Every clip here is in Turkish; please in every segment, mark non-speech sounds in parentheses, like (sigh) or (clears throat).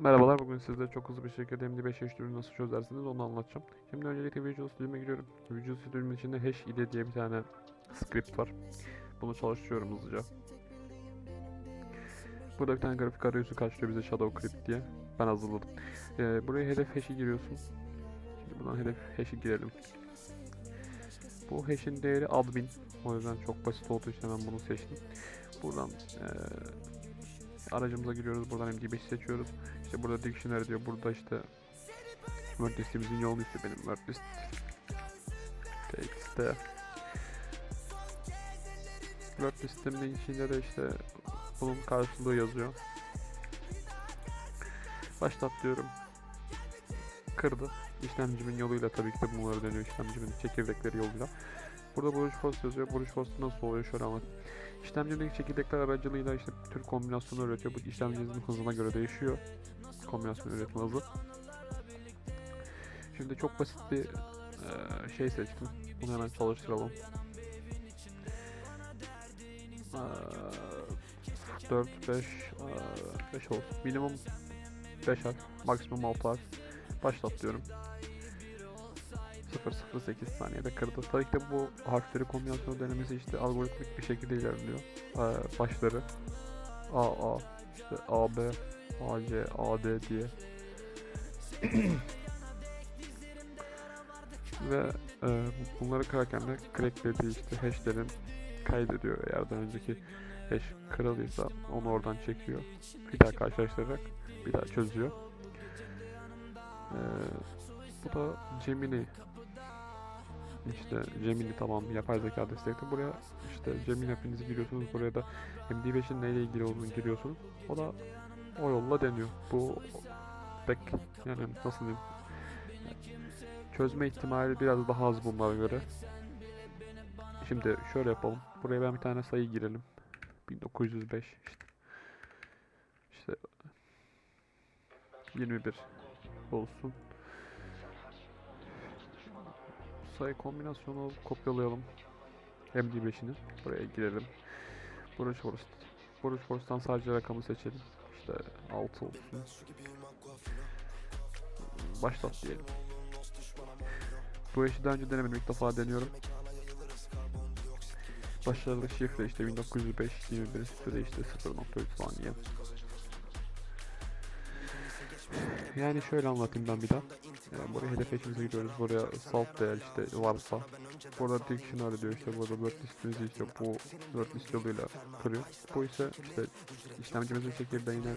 Merhabalar, bugün sizde çok hızlı bir şekilde MD5 hash türünü nasıl çözersiniz onu anlatacağım. Şimdi öncelikle Visual Studio'ma giriyorum. Visual Studio'nun içinde hash ile diye bir tane script var. Bunu çalıştırıyorum hızlıca. Burada bir tane grafik arayüzü karşılıyor bize Shadow Crypt diye. Ben hazırladım. Ee, buraya hedef hash'i giriyorsun. Şimdi buradan hedef hash'i girelim. Bu hash'in değeri admin. O yüzden çok basit olduğu için hemen bunu seçtim. Buradan eee aracımıza giriyoruz. Buradan MD5 seçiyoruz. İşte burada dictionary diyor. Burada işte word listemizin yolunu istiyor benim word list. Text'te word listemin içinde de işte bunun karşılığı yazıyor. Başlat diyorum. Kırdı. İşlemcimin yoluyla tabii ki de bunları dönüyor işlemcimin çekirdekleri yoluyla. Burada Brute Force yazıyor. Brute Force nasıl oluyor şöyle İşlemcimdeki çekirdekler aracılığıyla işte tür kombinasyonu üretiyor. Bu işlemcimizin hızına göre değişiyor. Kombinasyon üretim hızı. Şimdi çok basit bir şey seçtim. Bunu hemen çalıştıralım. Eee, 4, 5, 5 olsun. Minimum 5 harf, maksimum 6 harf. Başlat diyorum. 008 saniyede kırdı. Tabii ki de bu harfleri kombinasyonu denemesi işte algoritmik bir şekilde ilerliyor. Ee, başları AA, işte AB, AC, AD diye. (clears throat) Ve e, bunları kırarken de cracklediği işte hashlerin kaydediyor. Eğer daha önceki hash kırıldıysa onu oradan çekiyor. Bir daha karşılaştırarak bir daha çözüyor. Ee, bu da Gemini işte Gemini tamam yapay zeka destekli. Buraya işte Gemini app'inizi giriyorsunuz. Buraya da MD5'in neyle ilgili olduğunu giriyorsunuz. O da o yolla deniyor. Bu pek yani nasıl diyeyim çözme ihtimali biraz daha az bunlara göre. Şimdi şöyle yapalım. Buraya ben bir tane sayı girelim. 1905 işte. İşte 21 olsun. Sayı kombinasyonu kopyalayalım. MD5'ini buraya girelim. Brute Force. Brute Force'tan sadece rakamı seçelim. İşte 6 olsun. Başlat diyelim. Bu işi daha önce denemedim. ilk defa deniyorum. Başarılı şifre işte 1905 21 şifre işte 0.3 saniye. Yani şöyle anlatayım ben bir daha. Yani buraya hedef eşimize giriyoruz. Buraya salt değer işte varsa. Burada dictionary diyor işte burada word listimizi işte bu word list yoluyla kırıyor. Bu ise işte işlemcimizin çekirdeğine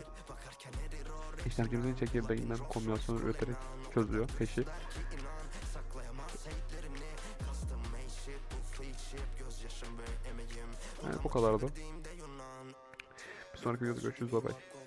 işlemcimizin çekirdeğinden kombinasyonu üreterek çözüyor hash'i. Yani bu kadardı. Bir sonraki videoda görüşürüz. Bye bye.